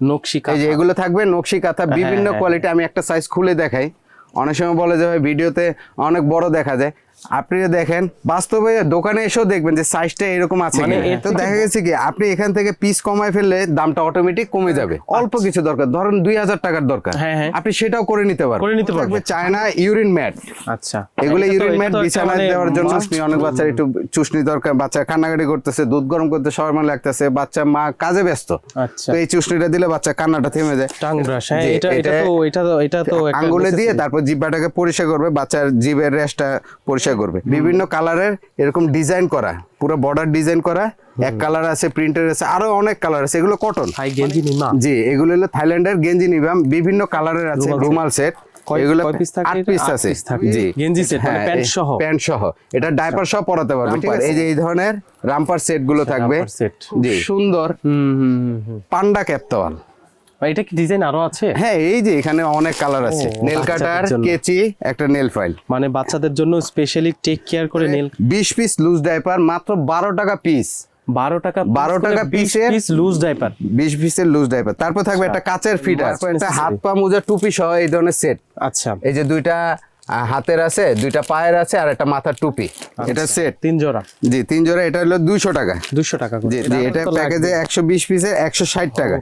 নকশি এই যে এগুলো থাকবে নকশি কাঁথা বিভিন্ন হ্যাঁ, কোয়ালিটি আমি একটা সাইজ খুলে দেখাই। অনেক সময় বলে যে ভাই ভিডিওতে অনেক বড় দেখা যায়। আপনি দেখেন বাস্তবে দোকানে এসেও দেখবেন যে সাইজটা এরকম আছে মানে তো দেখা গেছে কি আপনি এখান থেকে পিস কমায় ফেললে দামটা অটোমেটিক কমে যাবে। অল্প কিছু দরকার ধরেন দুই হাজার টাকার দরকার। হ্যাঁ, হ্যাঁ। আপনি সেটাও করে নিতে পারবেন। করে নিতে চায়না ইউরিন ম্যাট আচ্ছা। এগুলো ইউরিন ম্যাট বিছানায় মানে দেওয়ার জন্য অনেক বাচ্চার একটু চুষনি দরকার বাচ্চা কান্নাকাটি করতেছে দুধ গরম করতে সবার মনে লাগতেছে বাচ্চা মা কাজে ব্যস্ত। আচ্ছা। তো এই চুষনিটা দিলে বাচ্চা কান্নাটা থেমে যায়। টাং ব্রাশ হ্যাঁ এটা এটা তো এটা তো এটা তো আঙ্গুলে দিয়ে তারপর জিব্বাটাকে পরিষ্কার করবে বাচ্চার জিভের রেস্টটা পরিষ্কার করবে। বিভিন্ন কালারের এরকম ডিজাইন করা পুরো বর্ডার ডিজাইন করা। এক কালার আছে প্রিন্টের আছে আরও অনেক কালার আছে এগুলো কটন জি এগুলো হলো থাইল্যান্ডের গেঞ্জি নিবাম বিভিন্ন কালারের আছে রুমাল সেট এগুলো কয় থাকে আট পিস আছে। জি। গেঞ্জি set, মানে হ্যাঁ, প্যান্ট সহ? প্যান্ট সহ। এটা ডাইপার সহ পরাতে পারবে ঠিক আছে? এই যে এই ধরনের রামপার সেটগুলো থাকবে। জি। সুন্দর। পান্ডা ক্যাপতওয়াল ভাই, এটা কি ডিজাইন আরও আছে? হ্যাঁ এই যে এখানে অনেক কালার আছে। Nail cutter. কেচি একটা নেল ফাইল মানে বাচ্চাদের জন্য স্পেশালি টেক কেয়ার করে নেল বিশ পিস লুজ ডাইপার মাত্র বারো টাকা পিস বারো টাকা 12 টাকা পিসের- পিস লুজ ডাইপার বিশ পিসের লুজ ডাইপার তারপর থাকবে একটা কাচের ফিডার একটা হাত পা মোজা টুপি সহ এই ধরনের সেট আচ্ছা। এই যে দুইটা হাতের আছে দুইটা পায়ের আছে আর একটা মাথার টুপি। এটা সেট তিন জোড়া? জি তিন জোড়া এটা হলো দুইশো টাকা। দুশো টাকা করে। জি জি এটা প্যাকেজে একশো বিশ পিসের একশো ষাট টাকা।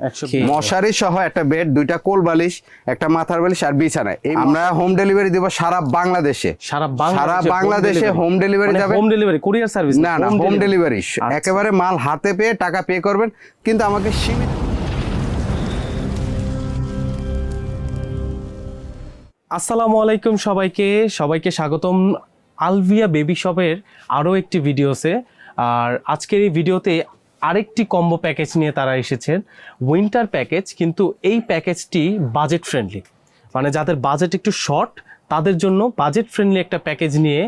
মশারি সহ একটা বেড দুইটা কোল বালিশ একটা মাথার বালিশ আর বিছানা। এই আমরা হোম ডেলিভারি দিব সারা বাংলাদেশে। সারা বাংলাদেশে সারা বাংলাদেশে হোম ডেলিভারি মানে যাবে। হোম ডেলিভারি কুরিয়ার সার্ভিস না? না হোম ডেলিভারি আচ্ছা। একেবারে মাল হাতে পেয়ে টাকা পে করবেন কিন্তু আমাকে সীমিত আসসালামু আলাইকুম সবাইকে। সবাইকে স্বাগতম আলভিয়া বেবি শপের আরও একটি ভিডিওসে আর আজকের এই ভিডিওতে আরেকটি কম্বো প্যাকেজ নিয়ে তারা এসেছেন। উইন্টার প্যাকেজ, কিন্তু এই প্যাকেজটি বাজেট ফ্রেন্ডলি। মানে যাদের বাজেট একটু শর্ট তাদের জন্য বাজেট ফ্রেন্ডলি একটা প্যাকেজ নিয়ে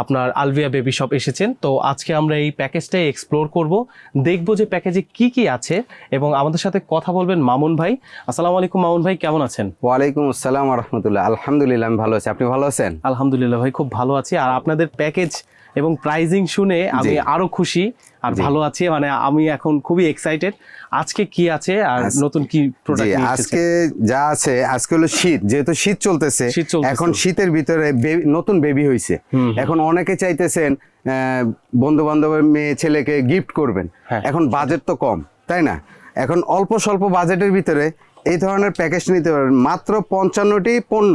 আপনার আলভিয়া বেবি শপ এসেছেন। তো আজকে আমরা এই প্যাকেজটাই এক্সপ্লোর করব। দেখব যে প্যাকেজে কি কি আছে এবং আমাদের সাথে কথা বলবেন মামুন ভাই। আসসালামু আলাইকুম মামুন ভাই কেমন আছেন? ওয়ালাইকুম আসসালাম রহমতুল্লাহ। আলহামদুলিল্লাহ আমি ভালো আছি। আপনি ভালো আছেন? আলহামদুলিল্লাহ ভাই খুব ভালো আছি। আর আপনাদের প্যাকেজ এবং প্রাইজিং শুনে আমি আরও খুশি আর ভালো আছি। মানে আমি এখন খুবই এক্সাইটেড আজকে কি আছে আর নতুন কি প্রোডাক্ট আজকে যা আছে আজকে হলো শীত। যেহেতু শীত চলতেছে এখন শীতের ভিতরে নতুন বেবি হয়েছে এখন অনেকে চাইতেছেন বন্ধু বান্ধবের মেয়ে ছেলেকে গিফট করবেন। হ্যাঁ। এখন বাজেট তো কম তাই না? এখন অল্প স্বল্প বাজেটের ভিতরে এই ধরনের প্যাকেজ নিতে পারবেন। মাত্র পঞ্চান্নটি পণ্য।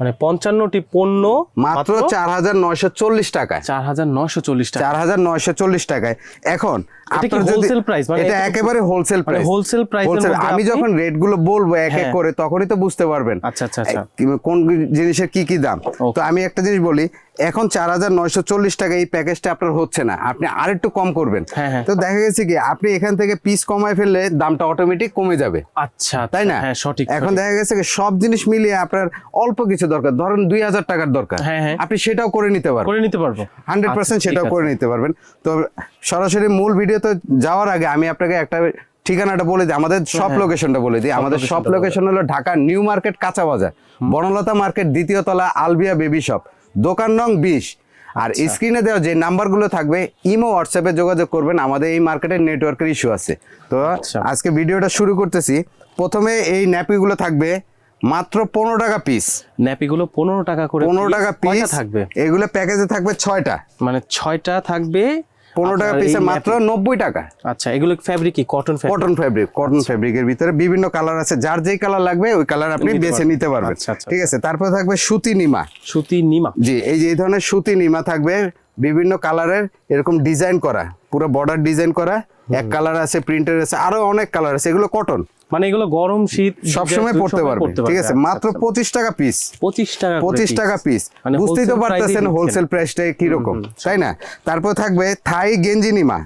মানে পঞ্চান্নটি পণ্য মাত্র চার হাজার নয়শো চল্লিশ টাকায়। চার হাজার নয়শো চল্লিশ টাকা চার হাজার নয়শো চল্লিশ টাকায়। এখন? মানে এটা এটা- একেবারে হোলসেল মানে প্রাইস আমি যখন রেটগুলো বলব এক এক হ্যাঁ। করে তখনই তো বুঝতে পারবেন। আচ্ছা, আচ্ছা, আচ্ছা। কোন জিনিসের কি কি দাম। তো আমি একটা জিনিস বলি এখন চার হাজার নয়শো চল্লিশ টাকা এই প্যাকেজটা আপনার হচ্ছে না। আপনি আরেকটু কম করবেন। হ্যাঁ, হ্যাঁ। তো দেখা গেছে কি আপনি এখান থেকে পিস কমায় ফেললে দামটা অটোমেটিক কমে যাবে। আচ্ছা তাই না? হ্যাঁ সঠিক এখন দেখা গেছে কি সব জিনিস মিলিয়ে আপনার অল্প কিছু দরকার। ধরেন দুই হাজার টাকার দরকার। আপনি সেটাও করে নিতে পারবেন। করে নিতে পারব। হান্ড্রেড আচ্ছা, পার্সেন্ট সেটাও করে নিতে পারবেন। তো সরাসরি মূল ভিডিওতে যাওয়ার আগে আমি আপনাকে একটা ঠিকানাটা বলে দিই আমাদের সব লোকেশনটা বলে দিই। আমাদের সব লোকেশন হলো ঢাকা নিউ মার্কেট কাঁচা বাজার বনলতা মার্কেট দ্বিতীয় তলা আলবিয়া বেবি শপ। দোকান রং বিশ। আর আচ্ছা। স্ক্রিনে দেওয়া যে নাম্বারগুলো থাকবে ইমো হোয়াটসঅ্যাপে যোগাযোগ করবেন। আমাদের এই মার্কেটে নেটওয়ার্কের ইস্যু আছে। তো আচ্ছা। আজকে ভিডিওটা শুরু করতেছি। প্রথমে এই ন্যাপিগুলো থাকবে মাত্র পনেরো টাকা পিস ন্যাপিগুলো পনেরো টাকা করে পনেরো টাকা পিস থাকবে? এগুলো প্যাকেজে থাকবে ছয়টা। মানে ছয়টা থাকবে পনেরো টাকা পিসে মাত্র নব্বই টাকা। আচ্ছা এগুলো ফ্যাব্রিক কি? কটন কটন ফ্যাব্রিক কটন ফ্যাব্রিকের ভিতরে বিভিন্ন কালার আছে। যার যেই কালার লাগবে ওই কালার আপনি বেছে নিতে পারবেন। আচ্ছা, আচ্ছা। ঠিক আছে? তারপর থাকবে সুতি নিমা। সুতি নিমা। জি এই যে এই ধরনের সুতি নিমা থাকবে বিভিন্ন কালারের এরকম ডিজাইন করা। পুরো বর্ডার ডিজাইন করা এক কালার আছে প্রিন্টের আছে আরও অনেক কালার আছে এগুলো কটন মানে এগুলো গরম শীত সবসময় পড়তে পারবে ঠিক আছে? আচ্ছা, মাত্র আচ্ছা। পঁচিশ টাকা পিস পঁচিশ টাকা পঁচিশ টাকা পিস মানে বুঝতেই তো পারতেছেন হোলসেল প্রাইসটা কীরকম তাই না? তারপর থাকবে থাই গেঞ্জি নিমা।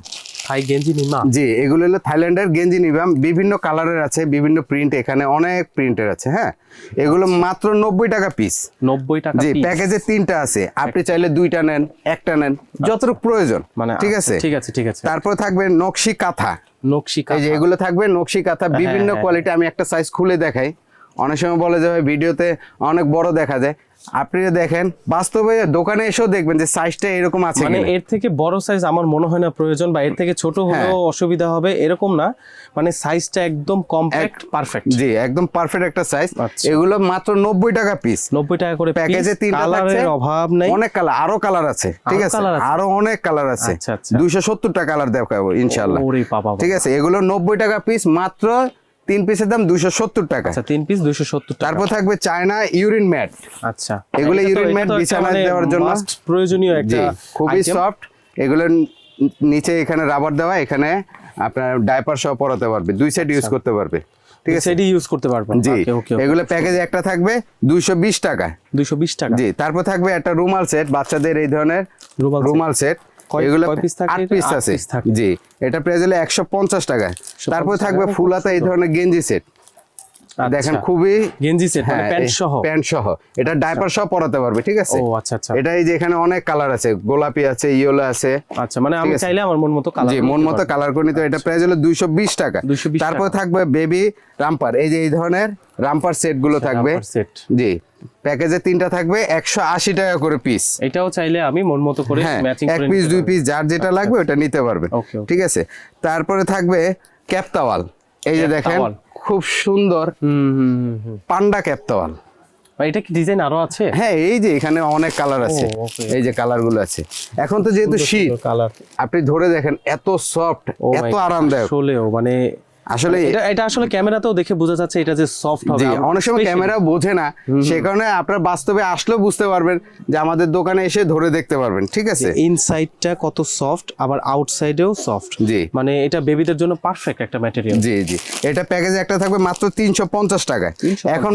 থাই গেঞ্জি নিমা জি এগুলো হলো থাইল্যান্ডের গেঞ্জি নিবাম বিভিন্ন কালারের আছে বিভিন্ন প্রিন্ট এখানে অনেক প্রিন্টের আছে হ্যাঁ? এগুলো মাত্র নব্বই টাকা পিস নব্বই টাকা জি প্যাকেজে তিনটা আছে। আপনি চাইলে দুইটা নেন একটা নেন যতটুকু প্রয়োজন মানে ঠিক আচ্ছা, আছে? ঠিক আছে ঠিক আছে। তারপর থাকবে নকশি কাঁথা নকশি এই যে এগুলো থাকবে নকশি কাঁথা বিভিন্ন হ্যাঁ। কোয়ালিটি আমি একটা সাইজ খুলে দেখাই। অনেক সময় বলে যে ভিডিওতে অনেক বড় দেখা যায়। আপনি দেখেন বাস্তবে দোকানে এসেও দেখবেন যে সাইজটা এরকম আছে মানে এর থেকে বড় সাইজ আমার মনে হয় না প্রয়োজন বা এর থেকে ছোট হলেও অসুবিধা হবে এরকম না। মানে সাইজটা একদম কম্প্যাক্ট পারফেক্ট জি একদম পারফেক্ট একটা সাইজ আচ্ছা। এগুলো মাত্র নব্বই টাকা পিস নব্বই টাকা করে প্যাকেজে তিনটা থাকছে। কালারের অভাব নাই। অনেক কালার আরও কালার আছে ঠিক আছে? আরও অনেক কালার আছে। আচ্ছা, আচ্ছা। দুইশো সত্তরটা কালার দেখাবো বাবা ঠিক আছে? এগুলো নব্বই টাকা পিস মাত্র তিন পিসের দাম দুইশো সত্তর টাকা। আচ্ছা তিন পিস দুইশো সত্তর তারপর থাকবে চায়না ইউরিন ম্যাট। আচ্ছা। এগুলো এটা এটা তো একটা বিছানায় মানে দেওয়ার জন্য। প্রয়োজনীয় একটা খুবই সফট এগুলো নিচে এখানে রাবার দেওয়া এখানে আপনার ডাইপার সহ পরাতে পারবে। দুই সাইড ইউজ করতে পারবে। ঠিক আছে? সেটি ইউজ করতে পারবেন। জি। এগুলো প্যাকেজ একটা থাকবে দুইশো বিশ টাকা। দুইশো বিশ টাকা। জি তারপর থাকবে একটা রুমাল সেট বাচ্চাদের এই ধরনের রুমাল সেট এগুলো? পিস আছে। জি এটা প্রাইস হলো একশো পঞ্চাশ টাকা। তারপরে থাকবে ফুল ফুলাতা এই ধরনের গেঞ্জি সেট দেখেন খুবই গেঞ্জি সেট মানে হ্যাঁ, প্যান্ট সহ। প্যান্ট সহ। এটা ডাইপার সহ পরাতে পারবে ঠিক আছে? ও আচ্ছা আচ্ছা। এটা এই যে এখানে অনেক কালার আছে গোলাপি আছে ইয়েলো আছে। আচ্ছা মানে আমি চাইলে আমার মন মতো কালার জি মন মতো কালার করে নিতে এটা প্রাইস হলো দুইশো বিশ টাকা। 220 তারপর থাকবে বেবি রাম্পার। এই যে এই ধরনের রাম্পার সেটগুলো থাকবে। সেট। জি প্যাকেজে তিনটা থাকবে একশো আশি টাকা করে পিস। এটাও চাইলে আমি মন মতো করে হ্যাঁ ম্যাচিং এক করে পিস নিতে দুই। পিস যার যেটা লাগবে ওটা নিতে পারবে. ঠিক আছে? তারপরে থাকবে ক্যাপতাওয়াল এই যে দেখেন। খুব সুন্দর পান্ডা ক্যাপতাওয়াল এটা কি ডিজাইন আরও আছে? হ্যাঁ এই যে এখানে অনেক কালার আছে। এই যে কালারগুলো আছে। এখন তো যেহেতু শীত কালার। আপনি ধরে দেখেন এত সফট এত আরামদায়ক। আসলেও মানে আসলে এটা আসলে ক্যামেরাতেও দেখে বোঝা যাচ্ছে এটা যে সফট হবে। অনেক সময় ক্যামেরা বোঝে না। সে কারণে আপনার বাস্তবে আসলেও বুঝতে পারবেন যে আমাদের দোকানে এসে ধরে দেখতে পারবেন ঠিক আছে? ইনসাইডটা কত সফট আবার আউটসাইডেও সফট জি। মানে এটা বেবিদের জন্য পারফেক্ট একটা ম্যাটেরিয়াল জি জি। এটা প্যাকেজে একটা থাকবে মাত্র তিনশো পঞ্চাশ টাকায়। এখন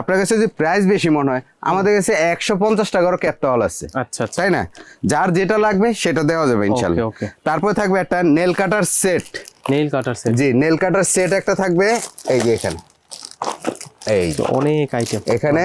আপনার কাছে যদি প্রাইস বেশি মনে হয় আমাদের কাছে একশো পঞ্চাশ টাকারও ক্যাপটাওয়াল আছে। আচ্ছা আচ্ছা। তাই না? যার যেটা লাগবে সেটা দেওয়া যাবে ইনশাল্লাহ. তারপরে থাকবে একটা nail cutter set nail cutter set জি নেল কাটার সেট একটা থাকবে। এই যে এখানে। এই অনেক আইটেম এখানে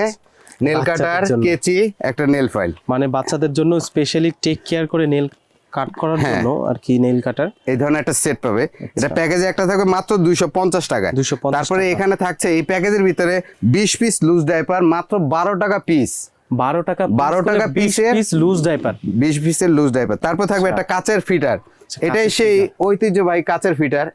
নেল কাটার। কেচি একটা নেল ফাইল মানে বাচ্চাদের জন্য স্পেশালি টেক কেয়ার করে নেল কাট করার হ্যাঁ। জন্য আর কি নেইল কাটার এই ধরনের একটা সেট পাবে। এটা প্যাকেজে একটা থাকবে মাত্র দুইশো পঞ্চাশ টাকা 250 তারপরে এখানে থাকছে এই প্যাকেজের ভিতরে বিশ পিস লুজ ডাইপার মাত্র বারো টাকা পিস বারো টাকা 12 টাকা পিসের- পিস লুজ ডাইপার বিশ পিসের লুজ ডাইপার তারপর থাকবে আচ্ছা। একটা কাচের ফিটার। এটাই সেই ঐতিহ্যবাহী কাচের ফিটার।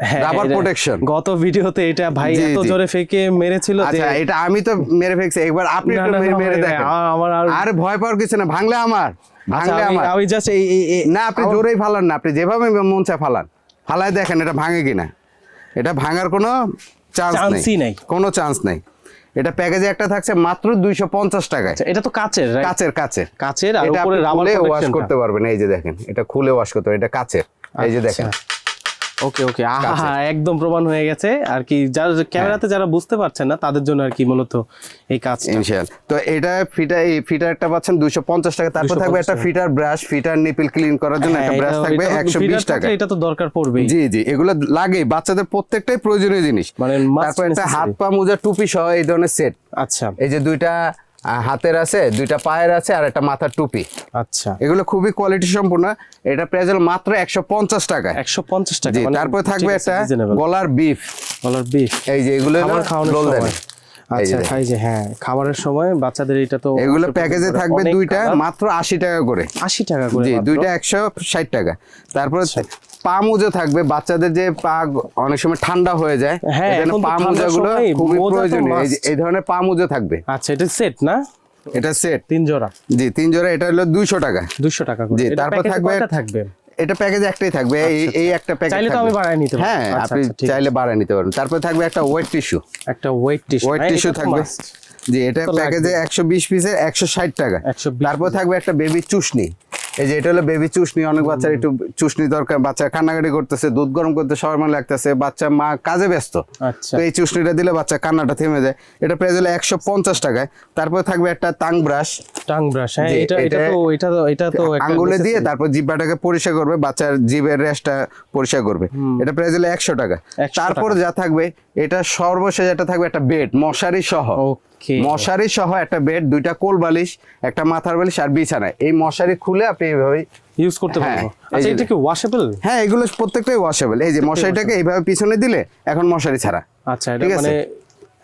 হ্যাঁ, রাবার প্রোটেকশন গত ভিডিওতে এটা ভাই এত জোরে ফেকে মেরেছিল আচ্ছা এটা আমি তো মেরে একবার আপনি একটু মেরে মেরে দেখেন। আমার আর ভয় পাওয়ার কিছু না ভাঙলে আমার। আচ্ছা, ভাঙলে আমার। আমি জাস্ট এই না আপনি জোরেই ফালান না আপনি যেভাবে মন চায় ফালান। ফালায় দেখেন এটা ভাঙে কিনা। এটা ভাঙার কোনো চান্স নাই। কোনো চান্স নেই। এটা প্যাকেজে একটা থাকছে মাত্র দুইশো পঞ্চাশ টাকায়। আচ্ছা, এটা তো কাচের? কাচের কাচের। কাচের আর এটা উপরে আপনি রাবার খুলে ওয়াশ করতে পারবেন এই যে দেখেন এটা খুলে ওয়াশ করতে এটা কাচের এই যে দেখেন। ওকে ওকে একদম প্রমাণ হয়ে গেছে। আর কি যারা ক্যামেরাতে যারা বুঝতে পারছেন না তাদের জন্য আর কি মূলত এই কাজটা। ইনশাল তো এটা ফিটার এই ফিটারটা পাচ্ছেন দুইশো পঞ্চাশ টাকা। তারপর থাকবে একটা feeder brush feeder nipple clean করার জন্য হ্যাঁ, একটা ব্রাশ থাকবে এটা তো একশো feeder বিশ টাকা। এটা তো দরকার পড়বেই। জি জি এগুলো লাগে বাচ্চাদের প্রত্যেকটাই প্রয়োজনীয় জিনিস। মানে তারপর একটা হাত পা মোজা টুপি সহ এই ধরনের সেট। আচ্ছা। এই যে দুইটা হাতের আছে দুইটা পায়ের আছে আর একটা মাথার টুপি। আচ্ছা। এগুলো খুবই কোয়ালিটি সম্পূর্ণ। এটা প্রাইস মাত্র একশো পঞ্চাশ টাকা। একশো পঞ্চাশ টাকা মানে থাকবে ঠিক একটা গলার বিফ গলার বিফ এই যে এগুলো হলো এই যে আচ্ছা যে হ্যাঁ খাবারের সময় বাচ্চাদের এটা তো এগুলো প্যাকেজে থাকবে দুইটা মাত্র আশি টাকা করে। আশি টাকা করে জি। দুইটা একশো ষাট টাকা। তারপর। পা মোজা থাকবে। বাচ্চাদের যে পা অনেক সময় ঠান্ডা হয়ে যায় হ্যাঁ, এজন্য পা মোজাগুলো খুবই প্রয়োজনীয়। এই ধরনের পা মোজা থাকবে। আচ্ছা এটা সেট না? এটা সেট। তিন জোড়া। জি তিন জোড়া এটা হলো দুইশো টাকা। দুশো টাকা করে। জি, তারপর থাকবে- থাকবে? এটা প্যাকেজ একটাই থাকবে। এই এই একটা প্যাকেজ চাইলে তো আমি বাড়ায় নিতে পারি হ্যাঁ আচ্ছা, আপনি আচ্ছা, চাইলে বাড়ায় নিতে পারেন। তারপর থাকবে একটা ওয়েট টিস্যু একটা ওয়েট টিস্যু ওয়েট টিস্যু থাকবে। জি এটা প্যাকেজে একশো বিশ পিসের একশো ষাট টাকা। একশো তারপর থাকবে একটা বেবি চুষনি। এই যে এটা হলো বেবি চুষনি অনেক বাচ্চার একটু চুষনি দরকার বাচ্চা কান্নাকাটি করতেছে দুধ গরম করতে সবার মনে লাগতেছে বাচ্চা মা কাজে ব্যস্ত। আচ্ছা। তো এই চুষনিটা দিলে বাচ্চা কান্নাটা থেমে যায়। এটা প্রাইস হলো একশো পঞ্চাশ টাকায়। তারপর থাকবে একটা তাং ব্রাশ। টাং ব্রাশ হ্যাঁ এটা এটা তো এটা তো এটা তো একটা আঙ্গুলে দিয়ে তারপর জিব্বাটাকে পরিষ্কার করবে বাচ্চার জিভের রেশটা পরিষ্কার করবে। এটা প্রাইস হলো একশো টাকা। তারপর যা থাকবে এটা সর্বশেষ এটা থাকবে একটা বেড মশারি সহ। ওকে। মশারি সহ একটা বেড দুইটা কোল বালিশ একটা মাথার বালিশ আর বিছানা। এই মশারি খুলে আপনি এইভাবে ইউজ করতে হ্যাঁ, পারব। আচ্ছা এটা কি ওয়াশেবল হ্যাঁ এগুলো প্রত্যেকটাই ওয়াশেবল এই যে মশারিটাকে এইভাবে পিছনে দিলে এখন মশারি ছাড়া। আচ্ছা এটা ঠিক আছে? মানে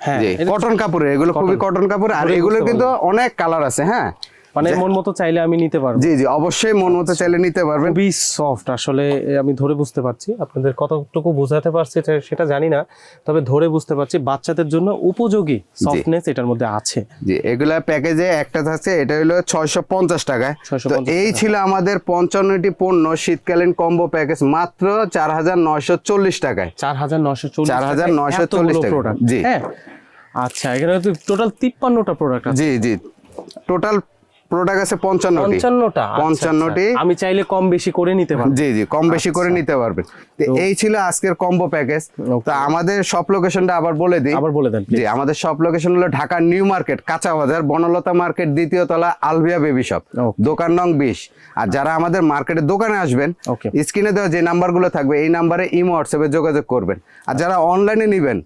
হ্যাঁ, কটন কাপড়ের এগুলো খুবই কটন কাপড় আর এগুলোর এগুলো কিন্তু অনেক কালার আছে হ্যাঁ? মানে মন মতো চাইলে আমি নিতে পারব। জি জি অবশ্যই মন মতো চাইলে নিতে পারবেন। খুবই সফট আসলে আমি ধরে বুঝতে পারছি। আপনাদের কতটুকু বোঝাতে পারছি সেটা জানি না তবে ধরে বুঝতে পারছি বাচ্চাদের জন্য উপযোগী সফটনেস এটার মধ্যে আছে। জি এগুলা প্যাকেজে একটা থাকছে এটা হলো ছয়শো পঞ্চাশ টাকায়। 650 তো এই ছিল আমাদের পঞ্চান্নটি পণ্য শীতকালীন কম্বো প্যাকেজ মাত্র চার হাজার নয়শো চল্লিশ টাকায়। চার হাজার নশো চল্লিশ 4,940 টাকা। প্রোডাক্ট জি। হ্যাঁ। আচ্ছা এখানে তো টোটাল তিপ্পান্নটা প্রোডাক্ট আছে। জি জি। টোটাল প্রোডাক্ট আছে পঞ্চান্নটি। পঞ্চান্নটা? আচ্ছা, পঞ্চান্নটি। আচ্ছা। আমি চাইলে কম বেশি করে নিতে পারব। জি জি কম বেশি করে নিতে পারবেন তো এই ছিল আজকের কম্বো প্যাকেজ তো আমাদের সব লোকেশনটা আবার বলে দিই। আবার বলে দেন। জি আমাদের সব লোকেশন হলো ঢাকা নিউ মার্কেট কাঁচা বাজার বনলতা মার্কেট দ্বিতীয় তলা আলভিয়া বেবি শপ. দোকান নং বিশ। আর যারা আমাদের মার্কেটের দোকানে আসবেন. স্ক্রিনে দেওয়া যে নাম্বারগুলো থাকবে এই নাম্বারে ইমো হোয়াটসঅ্যাপে যোগাযোগ করবেন। আর যারা অনলাইনে নেবেন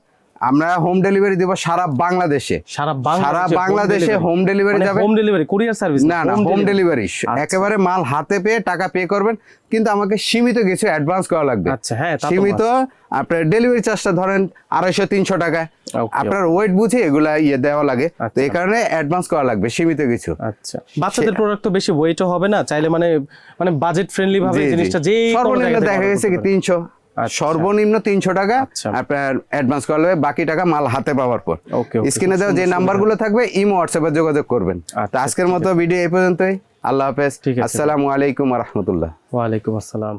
আমরা হোম ডেলিভারি দিব সারা বাংলাদেশে। সারা বাংলাদেশে হোম ডেলিভারি যাবে। হোম ডেলিভারি কুরিয়ার সার্ভিস না? না হোম ডেলিভারি আচ্ছা। একেবারে মাল হাতে পেয়ে টাকা পে করবেন কিন্তু আমাকে সীমিত কিছু অ্যাডভান্স করা লাগবে। আচ্ছা, হ্যাঁ, সীমিত আপনার ডেলিভারি চার্জটা ধরেন আড়াইশো তিনশো টাকা। আপনার ওয়েট বুঝে এগুলা ইয়ে দেওয়া লাগে। তো আচ্ছা। এই কারণে অ্যাডভান্স করা লাগবে সীমিত কিছু। আচ্ছা। বাচ্চাদের প্রোডাক্ট তো বেশি ওয়েটও হবে না চাইলে মানে মানে বাজেট ফ্রেন্ডলি ভাবে। জিনিসটা যে সর্বনিম্ন দেখা গেছে কি তিনশো। সর্বনিম্ন তিনশো টাকা আচ্ছা। আপনার অ্যাডভান্স করা হবে বাকি টাকা মাল হাতে পাওয়ার পর। স্ক্রিনে দেওয়া যে নাম্বারগুলো থাকবে ইমো হোয়াটসঅ্যাপে যোগাযোগ করবেন। তো আচ্ছা, আজকের মতো ভিডিও এই পর্যন্তই। আল্লাহ হাফেজ। ঠিক আসসালামু আলাইকুম রহমতুল্লাহ। ওয়ালাইকুম আসসালাম।